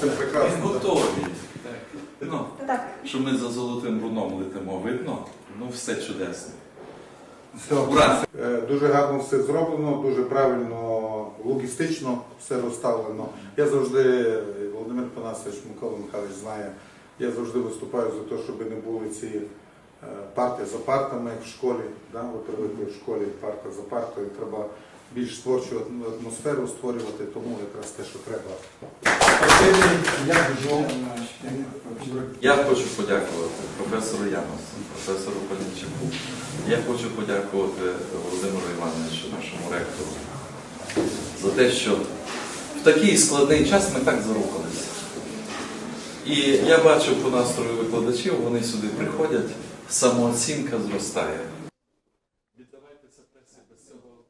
Це прекрасно. Готові. Ну, так. що ми за золотим руном летимо, видно? Ну, все чудесно. Все. Ура! Е, Дуже гарно все зроблено, дуже правильно, логістично все розставлено. Я завжди, е, Володимир Панасович, Микола Михайлович знає, я завжди виступаю за те, щоб не були ці е, парти за партами в школі. Да? Ви привикли в школі парта за партою. Треба більш творчу атмосферу створювати, тому якраз те, що треба. Я хочу подякувати професору Яносу, професору Полінчаку. Я хочу подякувати Володимиру Івановичу, нашому ректору, за те, що в такий складний час ми так зарухалися. І я бачу по настрою викладачів, вони сюди приходять, самооцінка зростає. Віддавайтеся пресі без цього.